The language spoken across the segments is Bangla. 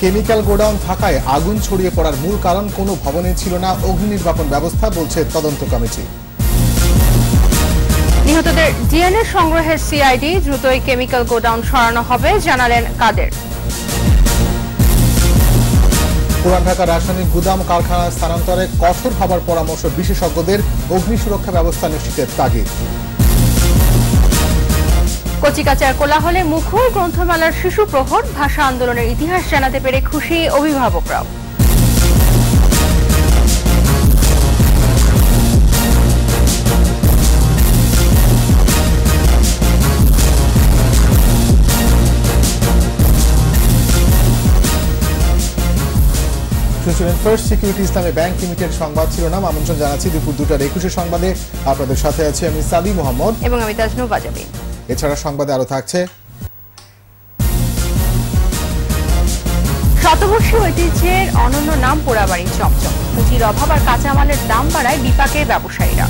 কেমিক্যাল গোডাউন থাকায় আগুন ছড়িয়ে পড়ার মূল কারণ কোনো ভবনে ছিল না। অগ্নি নির্বাপন ব্যবস্থা বলছে তদন্ত কমিটি। নিহতদের ডিএনএ সংগ্রহের সিআইডি দ্রুতই কেমিক্যাল গোডাউন সরানো হবে জানালেন কাদের। পুরান ঢাকা রাসায়নিক গুদাম কারখানা স্থানান্তরে কঠোর হবার পরামর্শ বিশেষজ্ঞদের অগ্নি সুরক্ষা ব্যবস্থা নিশ্চিতের তাগিদ। কচিকাচার কোলাহলে মুখর গ্রন্থমেলার শিশু প্রহর ভাষা আন্দোলনের ইতিহাস জানাতে পেরে খুশি অভিভাবকরাও। শুনছিলেন first security Islami bank limited সংবাদ শিরোনাম। আমন্ত্রণ জানাচ্ছি দুপুর দুটার একুশে সংবাদে। আপনাদের সাথে আছি আমি সাদি মোহাম্মদ। এবং আমি তাজনু বাজাবি। এছাড়া সংবাদে আরও থাকছে। শতবর্ষী ঐতিহ্যের অনন্য নাম পোড়াবাড়ি চমচম পুঁজির অভাব আর কাঁচামালের দাম বাড়ায় বিপাকের ব্যবসায়ীরা।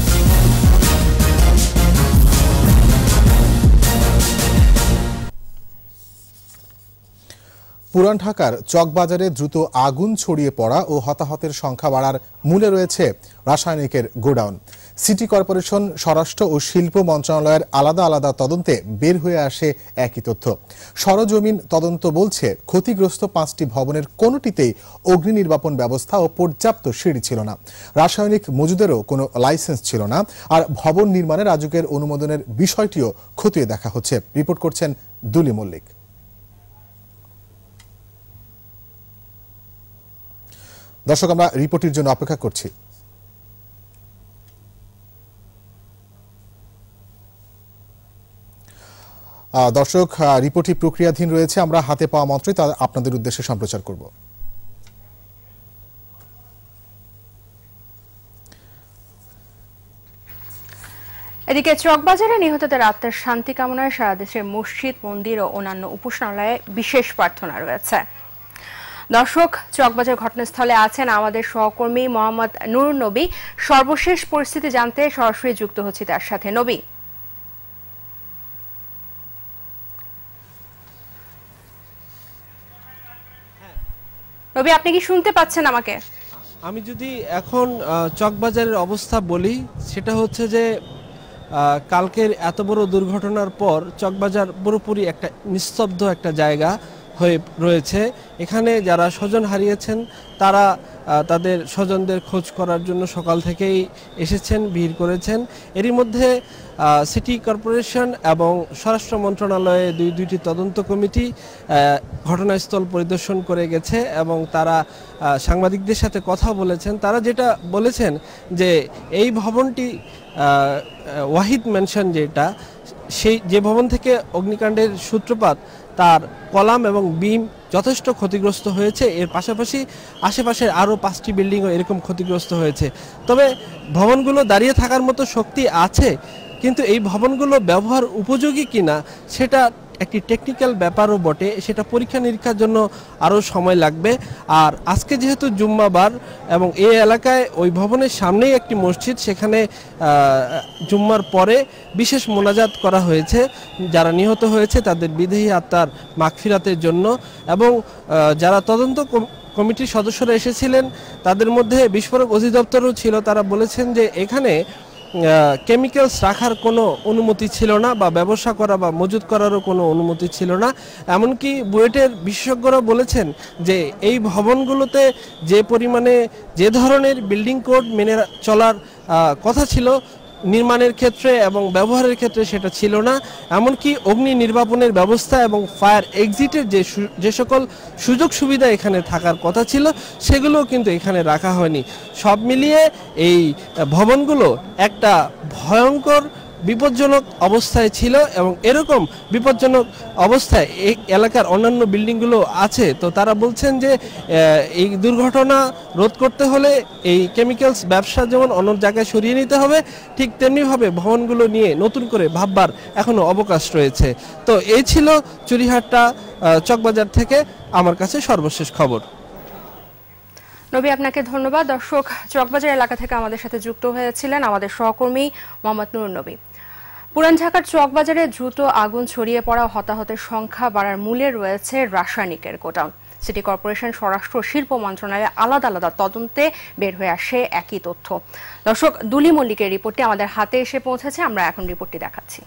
পুরান ঢাকার চকবাজারে দ্রুত আগুন ছড়িয়ে পড়া ও হতাহতের সংখ্যা বাড়ার মূলে রয়েছে রাসায়নিকের গোডাউন। সিটি কর্পোরেশন, স্বরাষ্ট্র ও শিল্প মন্ত্রণালয়ের আলাদা আলাদা তদন্তে বের হয়ে আসে একই তথ্য। সরজমিন তদন্ত বলছে, ক্ষতিগ্রস্ত পাঁচটি ভবনের কোনোটিতেই অগ্নি নির্বাপন ব্যবস্থা ও পর্যাপ্ত সিঁড়ি ছিল না। রাসায়নিক মজুদেরও কোনো লাইসেন্স ছিল না। আর ভবন নির্মাণে রাজুকের অনুমোদনের বিষয়টিও খতিয়ে দেখা হচ্ছে। রিপোর্ট করছেন দুলি মল্লিক। দর্শক, আমরা রিপোর্টের জন্য অপেক্ষা করছি। দর্শক রিপোর্টটি প্রক্রিয়াধীন রয়েছে। আমরা হাতে পাওয়া মাত্রই তা আপনাদের উদ্দেশ্যে সম্প্রচার করব। এদিকে চকবাজারে নিহতদের আত্মার শান্তি কামনায় সারা দেশের মসজিদ, মন্দির ও অন্যান্য উপাসনালয়ে বিশেষ প্রার্থনা রয়েছে। দর্শক, চকবাজার ঘটনাস্থলে আছেন আমাদের সহকর্মী মোহাম্মদ নুরুন নবী। সর্বশেষ পরিস্থিতি জানতে সরাসরি যুক্ত হচ্ছি তার সাথে। নবী নবী আপনি কি শুনতে পাচ্ছেন আমাকে? আমি যদি এখন চকবাজারের অবস্থা বলি, সেটা হচ্ছে যে কালকের এত বড় দুর্ঘটনার পর চকবাজার পুরোপুরি একটা নিস্তব্ধ একটা জায়গা হয়ে রয়েছে। এখানে যারা স্বজন হারিয়েছেন, তারা তাদের স্বজনদের খোঁজ করার জন্য সকাল থেকেই এসেছেন, ভিড় করেছেন। এরই মধ্যে সিটি কর্পোরেশন এবং স্বরাষ্ট্র মন্ত্রণালয়ে দুই, দুইটি তদন্ত কমিটি ঘটনাস্থল পরিদর্শন করে গেছে এবং তারা সাংবাদিকদের সাথে কথা বলেছেন। তারা যেটা বলেছেন যে এই ভবনটি ওয়াহিদ মেনশন যেটা, সেই, যে ভবন থেকে অগ্নিকাণ্ডের সূত্রপাত, তার কলাম এবং বিম যথেষ্ট ক্ষতিগ্রস্ত হয়েছে। এর পাশাপাশি আশেপাশের আরও পাঁচটি বিল্ডিংও এরকম ক্ষতিগ্রস্ত হয়েছে। তবে ভবনগুলো দাঁড়িয়ে থাকার মতো শক্তি আছে, কিন্তু এই ভবনগুলো ব্যবহার উপযোগী কিনা, সেটা একটি টেকনিক্যাল ব্যাপারও বটে, সেটা পরীক্ষা নিরীক্ষার জন্য আরও সময় লাগবে। আর আজকে যেহেতু জুম্মাবার এবং এই এলাকায় ওই ভবনের সামনেই একটি মসজিদ, সেখানে জুম্মার পরে বিশেষ মোনাজাত করা হয়েছে। যারা নিহত হয়েছে, তাদের বিদেহী আত্মার মাগফিরাতের জন্য এবং যারা তদন্ত কমিটির সদস্যরা এসেছিলেন, তাদের মধ্যে বিস্ফোরক অধিদপ্তরও ছিল। তারা বলেছেন যে এখানে কেমিক্যালস রাখার কোনো অনুমতি ছিল না বা ব্যবসা করা বা মজুত করারও কোনো অনুমতি ছিল না। এমনকি বুয়েটের বিশেষজ্ঞরা বলেছেন যে এই ভবনগুলোতে যে পরিমাণে যে ধরনের বিল্ডিং কোড মেনে চলার কথা ছিল নির্মাণের ক্ষেত্রে এবং ব্যবহারের ক্ষেত্রে সেটা ছিল না। এমনকি অগ্নি নির্বাপনের ব্যবস্থা এবং ফায়ার এক্সিটের যে যে সকল সুযোগ সুবিধা এখানে থাকার কথা ছিল সেগুলো কিন্তু এখানে রাখা হয়নি। সব মিলিয়ে এই ভবনগুলো একটা ভয়ঙ্কর বিপজ্জনক অবস্থায় ছিল এবং এরকম বিপজ্জনক অবস্থায় এই এলাকার অন্যান্য বিল্ডিংগুলো আছে। তো তারা বলছেন যে এই দুর্ঘটনা রোধ করতে হলে এই কেমিক্যালস ব্যবসা যেমন অন্য জায়গায় সরিয়ে নিতে হবে, ঠিক তেমনিভাবে ভবনগুলো নিয়ে নতুন করে ভাববার এখনও অবকাশ রয়েছে। তো এই ছিল চুরিহাট্টা চকবাজার থেকে আমার কাছে সর্বশেষ খবর। নবী আপনাকে ধন্যবাদ। দর্শক, চকবাজার এলাকা থেকে আমাদের সাথে যুক্ত হয়েছিলেন আমাদের সহকর্মী মোহাম্মদ নুর নবী। পুরান ঢাকার চকবাজারে দ্রুত আগুন ছড়িয়ে পড়া হতাহতের সংখ্যা বাড়ার মূলে রয়েছে রাসায়নিকের গোডাউন। সিটি কর্পোরেশন, স্বরাষ্ট্র শিল্প মন্ত্রণালয়ের আলাদা আলাদা তদন্তে বের হয়ে আসে একই তথ্য। দর্শক, দুলি মল্লিকের রিপোর্টটি আমাদের হাতে এসে পৌঁছেছে, আমরা এখন রিপোর্টটি দেখাচ্ছি।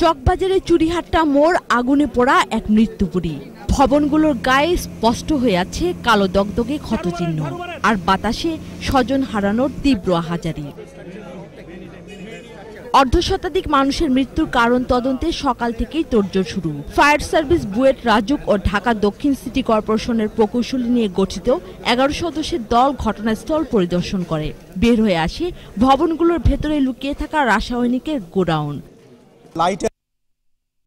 চকবাজারের চুরিহাট্টা মোড় আগুনে পোড়া এক মৃত্যুপুরী। ভবনগুলোর গায়ে স্পষ্ট হয়ে আছে কালো দগদগে ক্ষতচিহ্ন। আর বাতাসে স্বজন হারানোর তীব্র আহাজারি অর্ধশতাধিক মানুষের মৃত্যুর কারণ তদন্তে সকাল থেকেই তোড়জোড় শুরু। ফায়ার সার্ভিস বুয়েট রাজুক ও ঢাকা দক্ষিণ সিটি কর্পোরেশনের প্রকৌশলী নিয়ে গঠিত এগারো সদস্যের দল ঘটনাস্থল পরিদর্শন করে। বের হয়ে আসে ভবনগুলোর ভেতরে লুকিয়ে থাকা রাসায়নিকের গোডাউন। লাইটার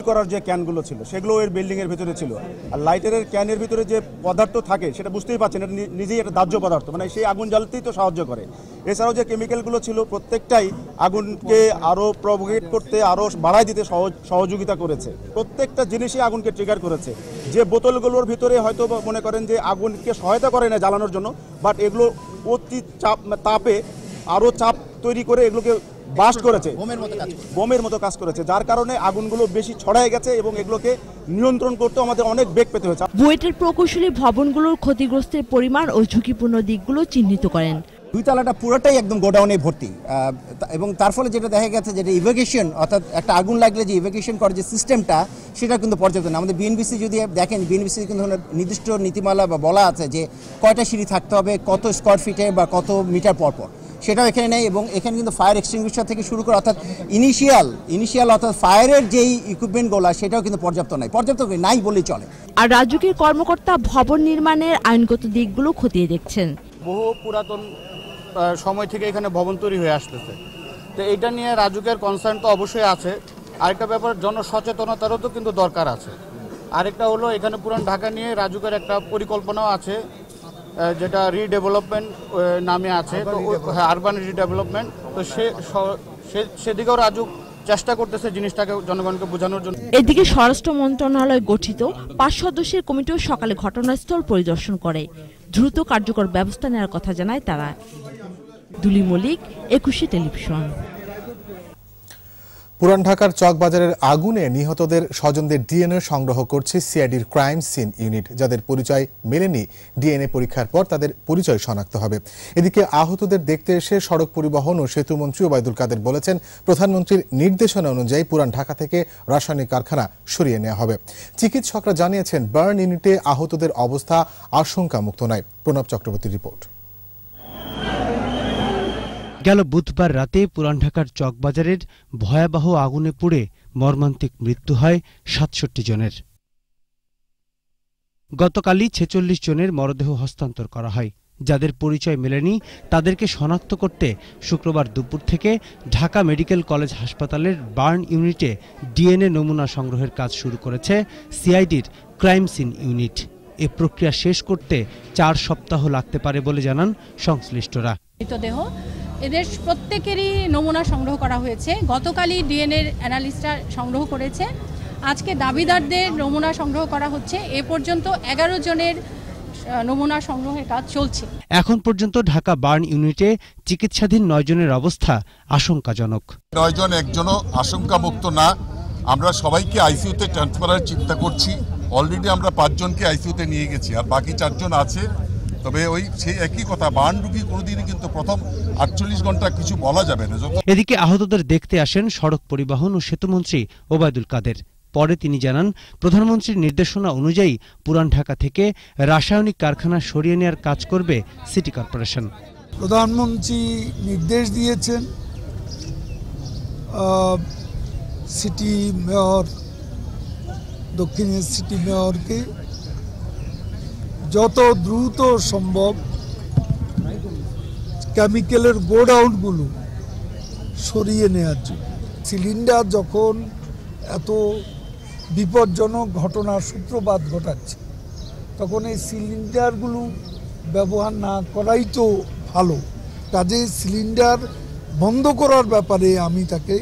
করার যে ক্যানগুলো ছিল, সেগুলো এর বিল্ডিং এর ভিতরে ছিল। আর লাইটারের ক্যানের ভিতরে যে পদার্থ থাকে, সেটা বুঝতেই পারছেন, এটা নিজেই একটা দাহ্য পদার্থ মানে সেই আগুন জ্বালতেই তো সাহায্য করে। এছাড়াও যে কেমিক্যালগুলো ছিল, প্রত্যেকটাই আগুনকে আরও প্রভোগেট করতে, আরও বাড়াই দিতে সহজ- সহযোগিতা করেছে। প্রত্যেকটা জিনিসই আগুনকে ট্রিগার করেছে। যে বোতলগুলোর ভিতরে হয়তো মনে করেন যে আগুনকে সহায়তা করে না জ্বালানোর জন্য বাট এগুলো অতি চাপ, তাপে আরও চাপ তৈরি করে এগুলোকে বাস্ট করেছে। বোমের মতো কাজ করেছে। যার কারণে আগুনগুলো বেশি ছড়ায় গেছে এবং এগুলোকে নিয়ন্ত্রণ করতে আমাদের অনেক বেগ পেতে হয়েছে। বুয়েটের প্রকৌশলী ভবনগুলোর ক্ষতিগ্রস্তের পরিমাণ ও ঝুঁকিপূর্ণ দিকগুলো চিহ্নিত করেন। দুই তলাটা পুরোটাই একদম গোডাউনে ভর্তি। এবং তার ফলে যেটা দেখা গেছে যেটা ইভেকেশন অর্থাৎ একটা আগুন লাগলে যে ইভেকেশন করার যে সিস্টেমটা সেটা কিন্তু পর্যাপ্ত না। আমাদের বিএনবিসি যদি দেখেন বিএনবিসি কিন্তু নির্দিষ্ট নীতিমালা বা বলা আছে যে কয়টা সিঁড়ি থাকতে হবে কত স্কোয়ার ফিটে বা কত মিটার পর পর সেটাও এখানে নেই এবং এখানে কিন্তু ফায়ার এক্সটিংগুইশার থেকে শুরু করে অর্থাৎ ইনিশিয়াল ইনিশিয়াল অর্থাৎ ফায়ারের যেই ইকুইপমেন্টগুলো সেটাও কিন্তু পর্যাপ্ত নাই। পর্যাপ্ত নাই বলেই চলে। আর রাজুকের কর্মকর্তা ভবন নির্মাণের আইনগত দিকগুলো খতিয়ে দেখছেন। বহু পুরাতন সময় থেকে এখানে ভবন তৈরি হয়ে আসতেছে। তো এটা নিয়ে রাজুকের কনসার্ন তো অবশ্যই আছে। আরেকটা ব্যাপার জনসচেতনতারও তো কিন্তু দরকার আছে। আরেকটা হলো এখানে পুরান ঢাকা নিয়ে রাজুকের একটা পরিকল্পনাও আছে। যেটা রিডেভেলপমেন্ট নামে আছে। তো হ্যাঁ আরবান রিডেভেলপমেন্ট তো সে সে- সেদিকেও রাজুক চেষ্টা করতেছে জিনিসটাকে জনগণকে বোঝানোর জন্য। এদিকে স্বরাষ্ট্র মন্ত্রণালয় গঠিত পাঁচ সদস্যের কমিটিও সকালে ঘটনাস্থল পরিদর্শন করে। দ্রুত কার্যকর ব্যবস্থা নেওয়ার কথা জানায় তারা। দুলি মল্লিক একুশে টেলিভিশন। পুরান ঢাকার চকবাজারের আগুনে নিহতদের স্বজনদের ডিএনএ সংগ্রহ করছে সিআইডির ক্রাইম সিন ইউনিট, যাদের পরিচয় মেলেনি ডিএনএ পরীক্ষার পর তাদের পরিচয় শনাক্ত হবে। এদিকে আহতদের দেখতে এসে সড়ক পরিবহন ও সেতুমন্ত্রী ওবায়দুল কাদের বলেছেন, প্রধানমন্ত্রীর নির্দেশনা অনুযায়ী পুরান ঢাকা থেকে রাসায়নিক কারখানা সরিয়ে নেওয়া হবে। চিকিৎসকরা জানিয়েছেন, বার্ন ইউনিটে আহতদের অবস্থা আশঙ্কামুক্ত নয়। প্রণব চক্রবর্তীর রিপোর্ট। গেল বুধবার রাতে পুরান ঢাকার চকবাজারের ভয়াবহ আগুনে পুড়ে মর্মান্তিক মৃত্যু হয় সাতষট্টি জনের। গতকালই ছেচল্লিশ জনের মরদেহ হস্তান্তর করা হয়। যাদের পরিচয় মেলেনি, তাদেরকে শনাক্ত করতে শুক্রবার দুপুর থেকে ঢাকা মেডিকেল কলেজ হাসপাতালের বার্ন ইউনিটে ডিএনএ নমুনা সংগ্রহের কাজ শুরু করেছে সিআইডির ক্রাইম সিন ইউনিট। এ প্রক্রিয়া শেষ করতে চার সপ্তাহ লাগতে পারে বলে জানান সংশ্লিষ্টরা। মৃতদেহ এদের প্রত্যেকেরই নমুনা সংগ্রহ করা হয়েছে। গতকালই ডিএনএ অ্যানালিস্টরা সংগ্রহ করেছে। আজকে দাবিদারদের নমুনা সংগ্রহ করা হচ্ছে। এ পর্যন্ত এগারো জনের নমুনা সংগ্রহের কাজ চলছে। এখন পর্যন্ত ঢাকা বার্ন ইউনিটে চিকিৎসাধীন নয়জনের অবস্থা আশঙ্কাজনক। নয়জন একজনও আশঙ্কামুক্ত না। আমরা সবাইকে আইসিইউতে ট্রান্সফারের চিন্তা করছি। অলরেডি আমরা পাঁচজনকে আইসিইউতে নিয়ে গেছি আর বাকি চারজন আছে। তবে ওই সেই একই কথা রুগী কোনোদিনই কিন্তু প্রথম আটচল্লিশ ঘণ্টা কিছু বলা যাবে না। এদিকে আহতদের দেখতে আসেন সড়ক পরিবহন ও সেতুমন্ত্রী ওবায়দুল কাদের। পরে তিনি জানান প্রধানমন্ত্রীর নির্দেশনা অনুযায়ী পুরান ঢাকা থেকে রাসায়নিক কারখানা সরিয়ে নেওয়ার কাজ করবে সিটি কর্পোরেশন। প্রধানমন্ত্রী নির্দেশ দিয়েছেন সিটি মেয়র দক্ষিণের সিটি মেয়রকে যত দ্রুত সম্ভব কেমিক্যালের গোডাউনগুলো সরিয়ে নেওয়ার জন্য। সিলিন্ডার যখন এত বিপজ্জনক ঘটনার সূত্রপাত ঘটাচ্ছে, তখন এই সিলিন্ডারগুলো ব্যবহার না করাই তো ভালো। কাজে সিলিন্ডার বন্ধ করার ব্যাপারে আমি তাকে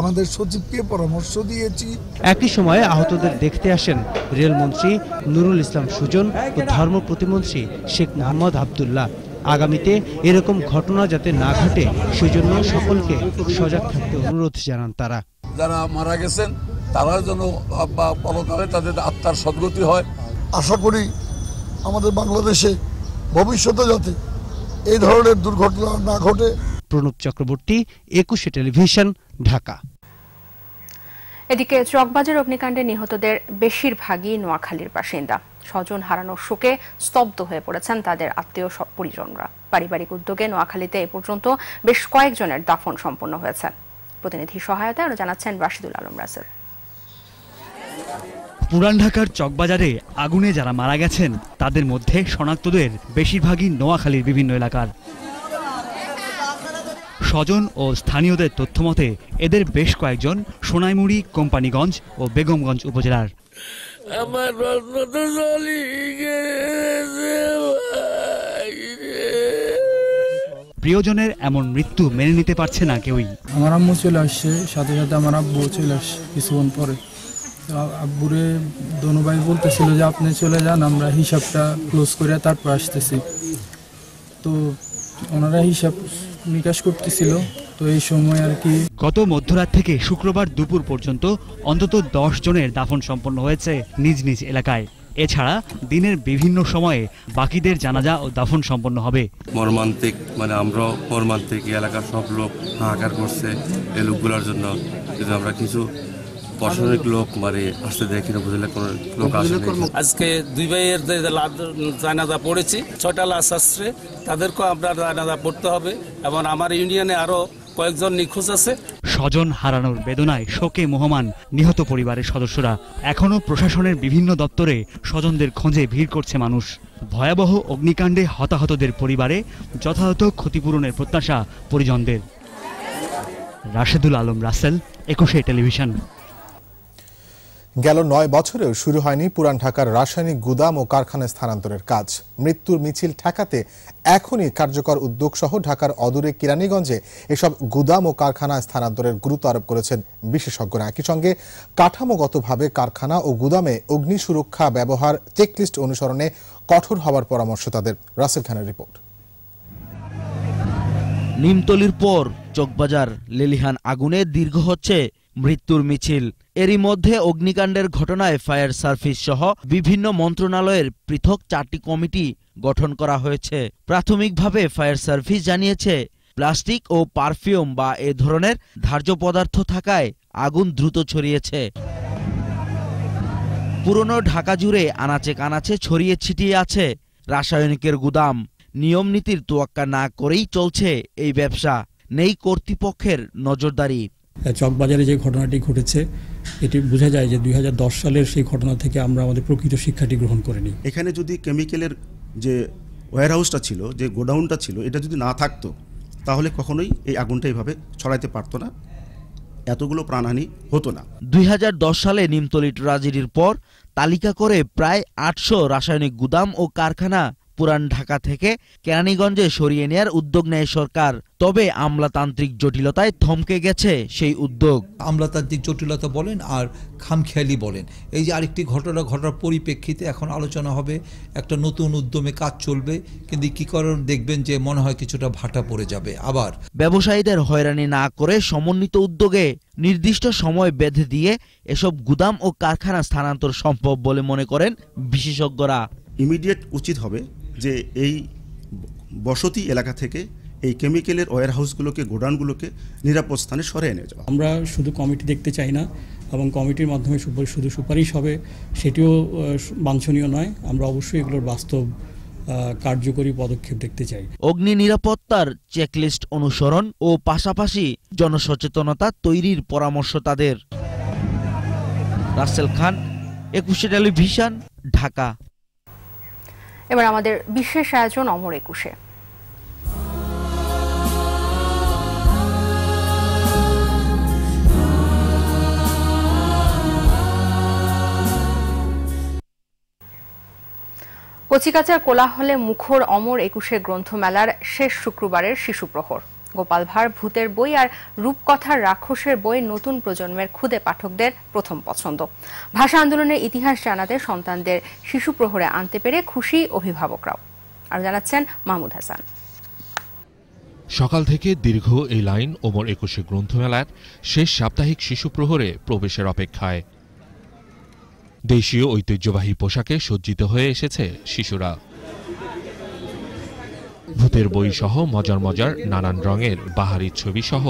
আমাদের সচিবকে পরামর্শ দিয়েছি। একই সময়ে আহতদের দেখতে আসেন রেলমন্ত্রী নুরুল ইসলাম সুজন ও ধর্ম প্রতিমন্ত্রী শেখ মোহাম্মদ আবদুল্লাহ। আগামীতে এরকম ঘটনা যাতে না ঘটে সেজন্য সকলকে সজাগ থাকতে অনুরোধ জানান তারা। যারা মারা গেছেন তারা যেন পরকালে তাদের আত্মার সদ্গতি হয়। আশা করি আমাদের বাংলাদেশে ভবিষ্যতে যাতে এই ধরনের দুর্ঘটনা না ঘটে। প্রণব চক্রবর্তী একুশে টেলিভিশন ঢাকা। এদিকে চকবাজার অগ্নিকাণ্ডে নিহতদের বেশিরভাগই নোয়াখালীর বাসিন্দা। স্বজন হারানোর শোকে স্তব্ধ হয়ে পড়েছেন তাদের আত্মীয় পরিজনরা। পারিবারিক উদ্যোগে নোয়াখালীতে এ পর্যন্ত বেশ কয়েকজনের দাফন সম্পন্ন হয়েছে। প্রতিনিধি সহায়তায় আরও জানাচ্ছেন রাশিদুল আলম রাসেল। পুরান ঢাকার চকবাজারে আগুনে যারা মারা গেছেন তাদের মধ্যে শনাক্তদের বেশিরভাগই নোয়াখালীর বিভিন্ন এলাকার। স্বজন ও স্থানীয়দের তথ্যমতে এদের বেশ কয়েকজন সোনাইমুড়ি কোম্পানিগঞ্জ ও বেগমগঞ্জ উপজেলার। আমার রত্ন তো। প্রিয়জনের এমন মৃত্যু মেনে নিতে পারছে না কেউই। আমার আম্মু চলে আসছে সাথে সাথে আমার আব্বু চলে আসছে কিছুক্ষণ পরে। আব্বুরে দনু ভাই বলতেছিল যে আপনি চলে যান আমরা হিসাবটা ক্লোজ করে তারপর আসতেছি। তো ওনারা হিসাব নিকাশ করতেছিল। তো এই সময় আর কি গত মধ্যরাত থেকে শুক্রবার দুপুর পর্যন্ত অন্তত দশ জনের দাফন সম্পন্ন হয়েছে নিজ নিজ এলাকায়। এছাড়া দিনের বিভিন্ন সময়ে বাকিদের জানাজা ও দাফন সম্পন্ন হবে। মর্মান্তিক মানে আমরা মর্মান্তিক এলাকার সব লোক হাহাকার করছে এই লোকগুলোর জন্য। কিন্তু আমরা কিছু প্রশাসনিক লোক মানে আসতে দেখি না বুঝলে কোনো লোক আসে আজকে দুই ভাইয়ের জানাজা পড়েছি ছয়টা লাশ আসছে তাদেরকেও আমরা জানাজা পড়তে হবে এবং আমার ইউনিয়নে আরও কয়েকজন নিখোঁজ আছে। স্বজন হারানোর বেদনায় শোকে মোহমান নিহত পরিবারের সদস্যরা। এখনও প্রশাসনের বিভিন্ন দপ্তরে স্বজনদের খোঁজে ভিড় করছে মানুষ। ভয়াবহ অগ্নিকাণ্ডে হতাহতদের পরিবারে যথাযথ ক্ষতিপূরণের প্রত্যাশা পরিজনদের। রাশেদুল আলম রাসেল একুশে টেলিভিশন। গেল নয় বছরেও শুরু হয়নি পুরান ঢাকার রাসায়নিক গুদাম ও কারখানা স্থানান্তরের কাজ। মৃত্যুর মিছিল ঠেকাতে এখনই কার্যকর উদ্যোগ সহ ঢাকার অদূরে কিরানীগঞ্জে এসব গুদাম ও কারখানা স্থানান্তরের গুরুত্ব আরোপ করেছেন বিশেষজ্ঞরা। একই সঙ্গে কাঠামোগতভাবে কারখানা ও গুদামে অগ্নি সুরক্ষা ব্যবহার চেকলিস্ট অনুসরণে কঠোর হওয়ার পরামর্শ তাদের। রাসেল খানের রিপোর্ট। নিমতলির পর চকবাজার লেলিহান আগুনে দীর্ঘ হচ্ছে মৃত্যুর মিছিল। এরই মধ্যে অগ্নিকাণ্ডের ঘটনায় ফায়ার সার্ভিস সহ বিভিন্ন মন্ত্রণালয়ের পৃথক চারটি কমিটি গঠন করা হয়েছে। প্রাথমিকভাবে ফায়ার সার্ভিস জানিয়েছে, প্লাস্টিক ও পারফিউম বা এ ধরনের ধার্য পদার্থ থাকায় আগুন দ্রুত ছড়িয়েছে। পুরনো ঢাকা জুড়ে আনাচে কানাচে ছড়িয়ে ছিটিয়ে আছে রাসায়নিকের গুদাম। নিয়ম নীতির তোয়াক্কা না করেই চলছে এই ব্যবসা। নেই কর্তৃপক্ষের নজরদারি। চকবাজারে যে ঘটনাটি ঘটেছে এটি বোঝা যায় যে দু হাজার দশ সালের সেই ঘটনা থেকে আমরা আমাদের প্রকৃত শিক্ষাটি গ্রহণ করিনি। এখানে যদি কেমিক্যালের যে ওয়্যারহাউসটা ছিল যে গোডাউনটা ছিল এটা যদি না থাকতো তাহলে কখনোই এই আগুনটা এইভাবে ছড়াইতে পারতো না। এতগুলো প্রাণহানি হতো না। দুই হাজার দশ সালে নিমতলি ট্রাজেডির পর তালিকা করে প্রায় আটশো রাসায়নিক গুদাম ও কারখানা পুরান ঢাকা থেকে কেরানীগঞ্জে সরিয়ে নেয়ার উদ্যোগ নেয় সরকার। তবে আমলাতান্ত্রিক জটিলতায় থমকে গেছে সেই উদ্যোগ। আমলাতান্ত্রিক জটিলতা বলেন আর খামখেয়ালি বলেন। এই যে আরেকটি ঘটনা ঘটার পরিপ্রেক্ষিতে এখন আলোচনা হবে একটা নতুন উদ্যমে কাজ চলবে কিন্তু কি কারণ দেখবেন যে মনে হয় কিছুটা ভাটা পড়ে যাবে। আবার ব্যবসায়ীদের হয়রানি না করে সমন্বিত উদ্যোগে নির্দিষ্ট সময় বেঁধে দিয়ে এসব গুদাম ও কারখানা স্থানান্তর সম্ভব বলে মনে করেন বিশেষজ্ঞরা। ইমিডিয়েট উচিত হবে যে এই বসতি এলাকা থেকে এই কেমিক্যালের ওয়্যারহাউসগুলোকে গোডাউনগুলোকে নিরাপদ স্থানে সরিয়ে নিয়ে যাওয়া। আমরা শুধু কমিটি দেখতে চাই না এবং কমিটির মাধ্যমে শুধু সুপারিশ হবে সেটিও বাঞ্ছনীয় নয়। আমরা অবশ্যই এগুলোর বাস্তব কার্যকরী পদক্ষেপ দেখতে চাই। অগ্নি নিরাপত্তার চেকলিস্ট অনুসরণ ও পাশাপাশি জনসচেতনতা তৈরির পরামর্শ তাদের। রাসেল খান একুশে টেলিভিশন ঢাকা। এবার আমাদের বিশেষ আয়োজন অমর একুশে। কচিকাচার কোলাহলে মুখর অমর একুশে গ্রন্থমেলার শেষ শুক্রবারের শিশু প্রহর। গোপাল ভাঁড় ভূতের বই আর রূপকথার রাক্ষসের বই নতুন প্রজন্মের খুদে পাঠকদের প্রথম পছন্দ। ভাষা আন্দোলনের ইতিহাস জানাতে সন্তানদের শিশু প্রহরে আনতে পেরে খুশি অভিভাবকরাও। আর জানাচ্ছেন মাহমুদ হাসান। সকাল থেকে দীর্ঘ এই লাইন ওমর একুশে গ্রন্থমেলার শেষ সাপ্তাহিক শিশু প্রহরে প্রবেশের অপেক্ষায়। দেশীয় ঐতিহ্যবাহী পোশাকে সজ্জিত হয়ে এসেছে শিশুরা। ভূতের বই সহ মজার মজার নানান রঙের বাহারি ছবি সহ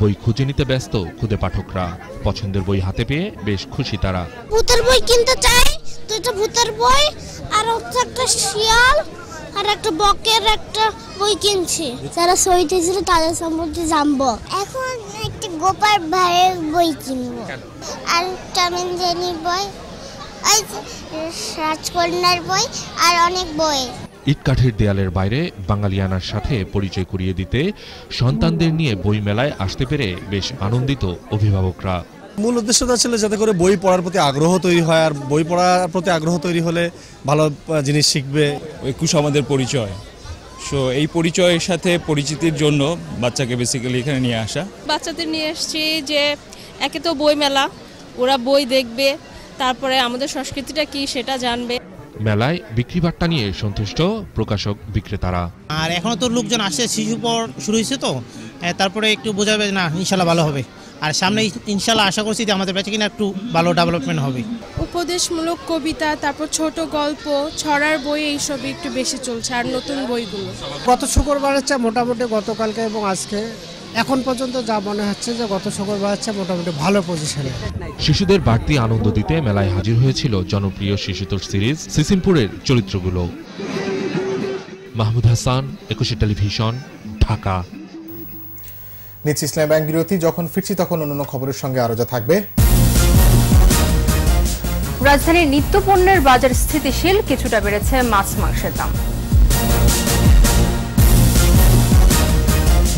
বই খুঁজে নিতে ব্যস্ত খুদে পাঠকরা। পছন্দের বই হাতে পেয়ে বেশ খুশি তারা। ভূতের বই কিনতে চাই? দুইটা ভূতের বই আর হচ্ছে একটা শিয়াল আর একটা বকের একটা বই কিনছি। যারা শহীদ হয়েছিল তাদের সম্পর্কে জানব। এখন একটা গোপাল ভাইয়ের বই কিনবো। আর টমেন জেনির বই ওই রাজকন্যার বই আর অনেক বই। ইটকাঠের দেয়ালের বাইরে বাঙালিয়ানার সাথে পরিচয় করিয়ে দিতে সন্তানদের নিয়ে বই মেলায় আসতে পেরে বেশ আনন্দিত অভিভাবকরা। মূল উদ্দেশ্যটা ছিল যাতে করে বই পড়ার প্রতি আগ্রহ তৈরি হয় আর বই পড়ার প্রতি আগ্রহ তৈরি হলে ভালো জিনিস শিখবে। একুশ আমাদের পরিচয়। সো এই পরিচয়ের সাথে পরিচিতির জন্য বাচ্চাকে বেসিক্যালি এখানে নিয়ে আসা। বাচ্চাদের নিয়ে এসেছি যে একে তো বই মেলা ওরা বই দেখবে তারপরে আমাদের সংস্কৃতিটা কি সেটা জানবে। মেলায় বিক্রিবাট্টা নিয়ে সন্তুষ্ট প্রকাশক বিক্রেতারা। আর এখনও তো লোকজন আসে শিশু পর শুরু হয়েছে তো। তারপরে একটু বোঝাবে না ইনশাল্লাহ ভালো হবে। আর সামনে ইনশাল্লাহ আশা করছি যে আমাদের বেঁচে কিনা একটু ভালো ডেভেলপমেন্ট হবে। উপদেশমূলক কবিতা তারপর ছোট গল্প ছড়ার বই এইসবই একটু বেশি চলছে আর নতুন বইগুলো। গত শুক্রবারের চেয়ে মোটামুটি গতকালকে এবং আজকে এখন পর্যন্ত যা মনে হচ্ছে যে গত শুক্রবারের চেয়ে মোটামুটি ভালো পজিশনে শিশুদের বাড়তি আনন্দ দিতে মেলায় হাজির হয়েছিল জনপ্রিয় শিশুতোষ সিরিজ সিসিমপুরের চরিত্রগুলো। মাহমুদ হাসান একুশে টেলিভিশন ঢাকা। নিচ্ছি ইসলাম ব্যাংক বিরতি যখন ফিরছি তখন অন্যান্য খবরের সঙ্গে আরও যা থাকবে। রাজধানীর নিত্য পণ্যের বাজার স্থিতিশীল কিছুটা বেড়েছে মাছ মাংসের দাম।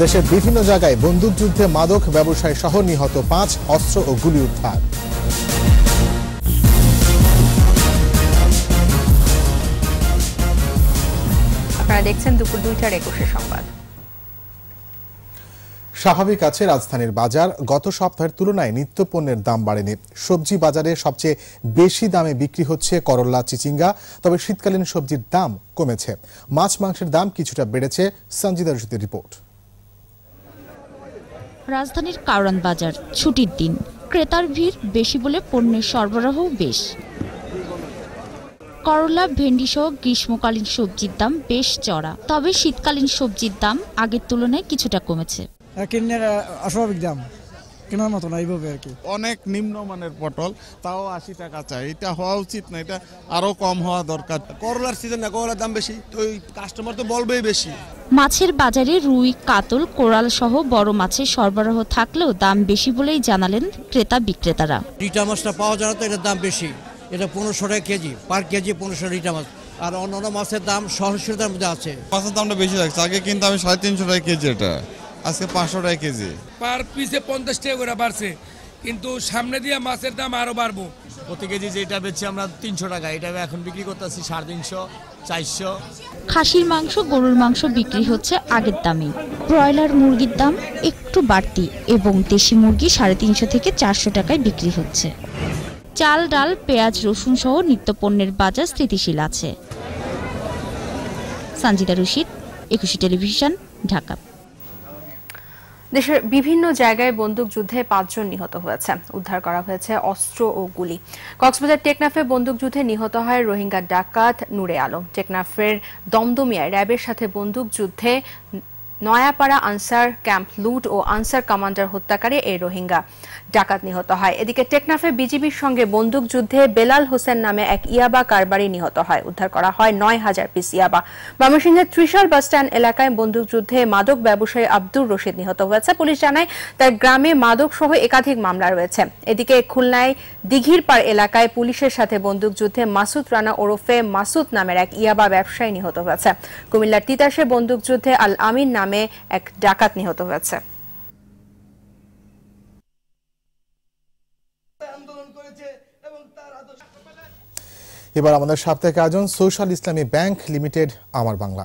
দেশের বিভিন্ন জায়গায় বন্দুকযুদ্ধে মাদক ব্যবসায় সহ নিহত পাঁচ অস্ত্র ও গুলি উদ্ধার। আপনারা দেখছেন দুপুর দুইটার একুশে সংবাদ। স্বাভাবিক আছে রাজধানীর বাজার। গত সপ্তাহের তুলনায় নিত্য পণ্যের দাম বাড়েনি। সবজি বাজারে সবচেয়ে বেশি দামে বিক্রি হচ্ছে করল্লা চিচিঙ্গা তবে শীতকালীন সবজির দাম কমেছে। মাছ মাংসের দাম কিছুটা বেড়েছে। সঞ্জিদা রশিদের রিপোর্ট। রাজধানীর কারণ বাজার, ছুটির দিন। ক্রেতার ভিড় বেশি বলে পণ্যের সরবরাহ বেশ। করলা, ভেন্ডি সহ গ্রীষ্মকালীন সবজির দাম বেশ চড়া। তবে শীতকালীন সবজির দাম আগের তুলনায় কিছুটা কমেছে। অস্বাভাবিক দাম। কেনার মতো না এইভাবে আর কি। অনেক নিম্নমানের পটল তাও আশি টাকা চাই। এটা হওয়া উচিত না এটা আরও কম হওয়া দরকার। করলার সিজন না করলার দাম বেশি তো ওই কাস্টমার তো বলবেই বেশি। মাছের বাজারে রুই কাতল কোরাল সহ বড় মাছের সরবরাহ থাকলেও দাম বেশি বলেই জানালেন ক্রেতা বিক্রেতারা। রিটা মাছটা পাওয়া যায় না তো এটার দাম বেশি। এটা পনেরোশো টাকা কেজি পার কেজি পনেরোশো রিটা মাছ। আর অন্যান্য মাছের দাম সহস্র দাম মধ্যে আছে। মাছের দামটা বেশি লাগছে আগে কিন্তু আমি সাড়ে তিনশো টাকা কেজি এটা। আজকে পাঁচশো টাকা কেজি। পার পিসে পঞ্চাশ টাকা করে বাড়ছে। কিন্তু সামনে দিয়ে মাছের দাম আরও বাড়বো। প্রতি কেজি যেটা বেচছি আমরা তিনশো টাকা এটা এখন বিক্রি করতেছি সাড়ে তিনশো চারশো। খাসির মাংস গরুর মাংস বিক্রি হচ্ছে আগের দামে ব্রয়লার মুরগির দাম একটু বাড়তি এবং দেশি মুরগি সাড়ে তিনশো থেকে চারশো টাকায় বিক্রি হচ্ছে। চাল ডাল পেঁয়াজ রসুন সহ নিত্যপণ্যের বাজার স্থিতিশীল আছে। সঞ্জিদা রশিদ একুশে টেলিভিশন ঢাকা। দেশের বিভিন্ন জায়গায় বন্দুকযুদ্ধে পাঁচজন নিহত হয়েছে। উদ্ধার করা হয়েছে অস্ত্র ও গুলি। কক্সবাজার টেকনাফে বন্দুকযুদ্ধে নিহত হয় রোহিঙ্গা ডাকাত নুরে আলম। টেকনাফের দমদমিয়ায় র্যাবের সাথে বন্দুক যুদ্ধে নয়াপাড়া আনসার ক্যাম্প লুট ও আনসার কমান্ডার হত্যাকারী এই রোহিঙ্গা। ডাকাত নিহত হয়। এদিকে টেকনাফে বিজিবির সঙ্গে বন্দুক যুদ্ধে বেলাল হোসেন নামে এক ইয়াবা কারবারি নিহত হয়। উদ্ধার করা হয় নয় হাজার পিস ইয়াবা। ময়মনসিংহের ত্রিশাল বাসস্ট্যান্ড এলাকায় বন্দুক যুদ্ধে মাদক ব্যবসায়ী আব্দুর রশিদ নিহত হয়েছে। পুলিশ জানায়, তার গ্রামে মাদক সহ একাধিক মামলা রয়েছে। এদিকে খুলনায় দিঘির পাড় এলাকায় পুলিশের সাথে বন্দুক যুদ্ধে মাসুদ রানা ওরফে মাসুদ নামের এক ইয়াবা ব্যবসায়ী নিহত হয়েছে। কুমিল্লার তিতাসে বন্দুক যুদ্ধে আল আমিন নামে এক ডাকাত নিহত হয়েছে। এবার আমাদের সাপ্তাহিক আয়োজন সোশ্যাল ইসলামী ব্যাংক লিমিটেড আমার বাংলা।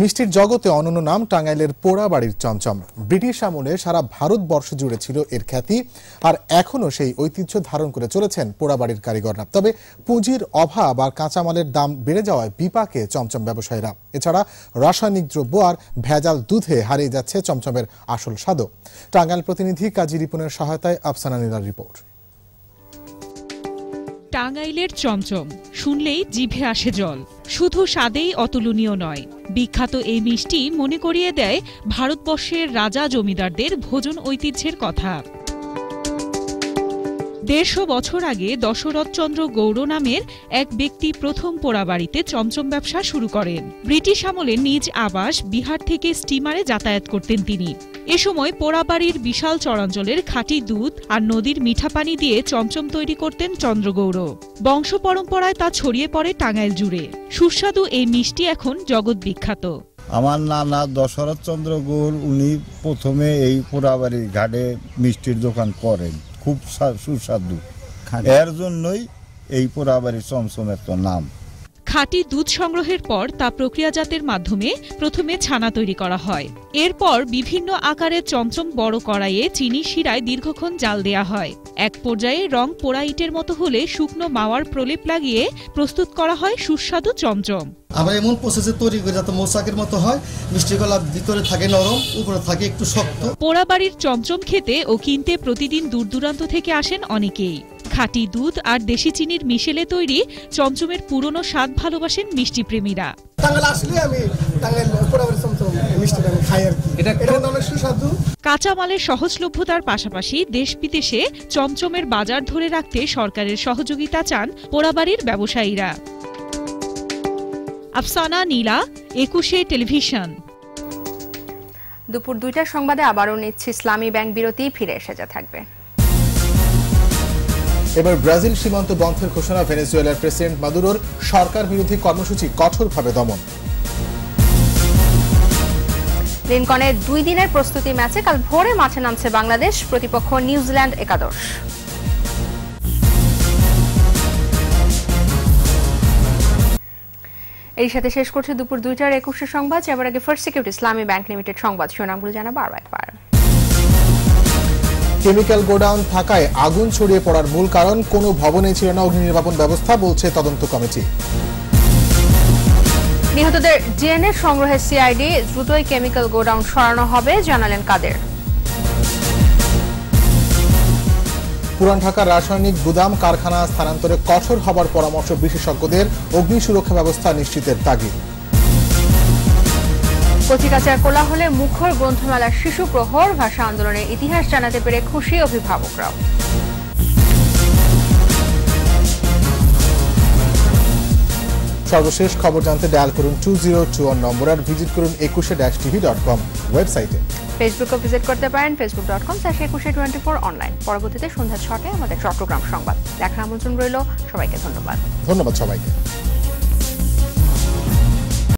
মিষ্টির জগতে অনন্য নাম টাঙ্গাইলের পোড়াবাড়ির চমচম। ব্রিটিশ আমলে সারা ভারতবর্ষ জুড়ে ছিল এর খ্যাতি, আর এখনও সেই ঐতিহ্য ধারণ করে চলেছেন পোড়াবাড়ির কারিগররা তবে পুঁজির অভাব আর কাঁচামালের দাম বেড়ে যাওয়ায় বিপাকে চমচম ব্যবসায়ীরা। এছাড়া রাসায়নিক দ্রব্য আর ভেজাল দুধে হারিয়ে যাচ্ছে চমচমের আসল স্বাদও। টাঙ্গাইল প্রতিনিধি কাজী রিপনের সহায়তায় আফসানা নীলার রিপোর্ট। টাঙ্গাইলের চমচম, শুনলেই জিভে আসে জল। শুধু স্বাদেই অতুলনীয় নয়, বিখ্যাত এই মিষ্টি মনে করিয়ে দেয় ভারতবর্ষের রাজা জমিদারদের ভোজন ঐতিহ্যের কথা। দেড়শো বছর আগে দশরথচন্দ্র গৌড় নামের এক ব্যক্তি প্রথম পোড়াবাড়িতে চমচম ব্যবসা শুরু করেন। ব্রিটিশ আমলে নিজ আবাস বিহার থেকে স্টিমারে যাতায়াত করতেন তিনি। এ সময় পোড়াবাড়ির বিশাল চরাঞ্চলের খাঁটি দুধ আর নদীর মিঠা পানি দিয়ে চমচম তৈরি করতেন চন্দ্রগৌড় বংশ পরম্পরায় তা ছড়িয়ে পড়ে টাঙ্গাইল জুড়ে। সুস্বাদু এই মিষ্টি এখন জগৎ বিখ্যাত। আমার নানা দশরথ চন্দ্র গৌড় উনি প্রথমে এই পোড়াবাড়ির ঘাটে মিষ্টির দোকান করেন। খুব সুস্বাদু। এর জন্যই এই পোড়াবাড়ির চমচমের তো নাম। খাঁটি দুধ সংগ্রহের পর তা প্রক্রিয়াজাতের মাধ্যমে প্রথমে ছানা তৈরি করা হয়। এরপর বিভিন্ন আকারের চমচম বড় কড়াইয়ে চিনি শিরায় দীর্ঘক্ষণ জাল দেয়া হয়। এক পর্যায়ে রং পোড়া ইটের মতো হলে শুকনো মাওয়ার প্রলেপ লাগিয়ে প্রস্তুত করা হয় সুস্বাদু চমচম। আমরা এমন প্রসেসে তৈরি করে যাতে মোসাকের মতো হয় মিষ্টি কলা ভিতরে থাকে নরম উপরে থাকে একটু শক্ত। পোড়াবাড়ির চমচম খেতে ও কিনতে প্রতিদিন দূর দূরান্ত থেকে আসেন অনেকেই। খাঁটি দুধ আর দেশি চিনির মিশেলে তৈরি চমচমের পুরনো স্বাদ ভালোবাসেন মিষ্টি প্রেমীরা কাঁচামালের সহজলভ্যতার পাশাপাশি দেশ বিদেশে চমচমের বাজার ধরে রাখতে সরকারের সহযোগিতা চান পোড়াবাড়ির ব্যবসায়ীরা। আফসানা নীলা একুশে টেলিভিশন। দুপুর দুইটার সংবাদে আবারও নিচ্ছে ইসলামী ব্যাংক বিরতি ফিরে এসে যা থাকবে। এবার ব্রাজিল সীমান্ত বন্ধের ঘোষণা, ভেনেজুয়েলার প্রেসিডেন্ট মাদুরোর সরকার বিরোধী কর্মসূচি কঠোরভাবে দমন। লিনকনের দুই দিনের প্রস্তুতি ম্যাচে কাল ভোরে মাঠে নামছে বাংলাদেশ, প্রতিপক্ষ নিউজিল্যান্ড একাদশ। এই সাথে শেষ করছে দুপুর দুইটার একুশে সংবাদ। এবার আগে first security Islami bank limited সংবাদ শিরোনামগুলো জানাব আরও একবার। কেমিক্যাল গোডাউন থাকায় আগুন ছড়িয়ে পড়ার মূল কারণ কোনো ভবনে ছিল না অগ্নি নির্বাপন ব্যবস্থা বলছে তদন্ত কমিটি। নিহতদের ডিএনএ সংগ্রহের সিআইডি দ্রুতই কেমিক্যাল গোডাউন সরানো হবে জানালেন কাদের। পুরান ঢাকার রাসায়নিক গুদাম কারখানা স্থানান্তরে কঠোর হবার পরামর্শ বিশেষজ্ঞদের অগ্নি সুরক্ষা ব্যবস্থা নিশ্চিতের তাগিদ। কচিকাচার কোলাহলে মুখর গ্রন্থমেলার শিশু প্রহর ভাষা আন্দোলনের ইতিহাস জানাতে পেরে খুশি অভিভাবকরাও। সর্বশেষ খবর জানতে ডায়াল করুন two zero two one number আর ভিজিট করুন Ekushey dash TV dot com ওয়েবসাইটে। ফেসবুকও ভিজিট করতে পারেন Facebook dot com slash Ekushey twenty four online পরবর্তীতে সন্ধ্যা ছটায় আমাদের চট্টগ্রাম সংবাদ। দেখার আমন্ত্রণ রইল সবাইকে ধন্যবাদ। ধন্যবাদ সবাইকে।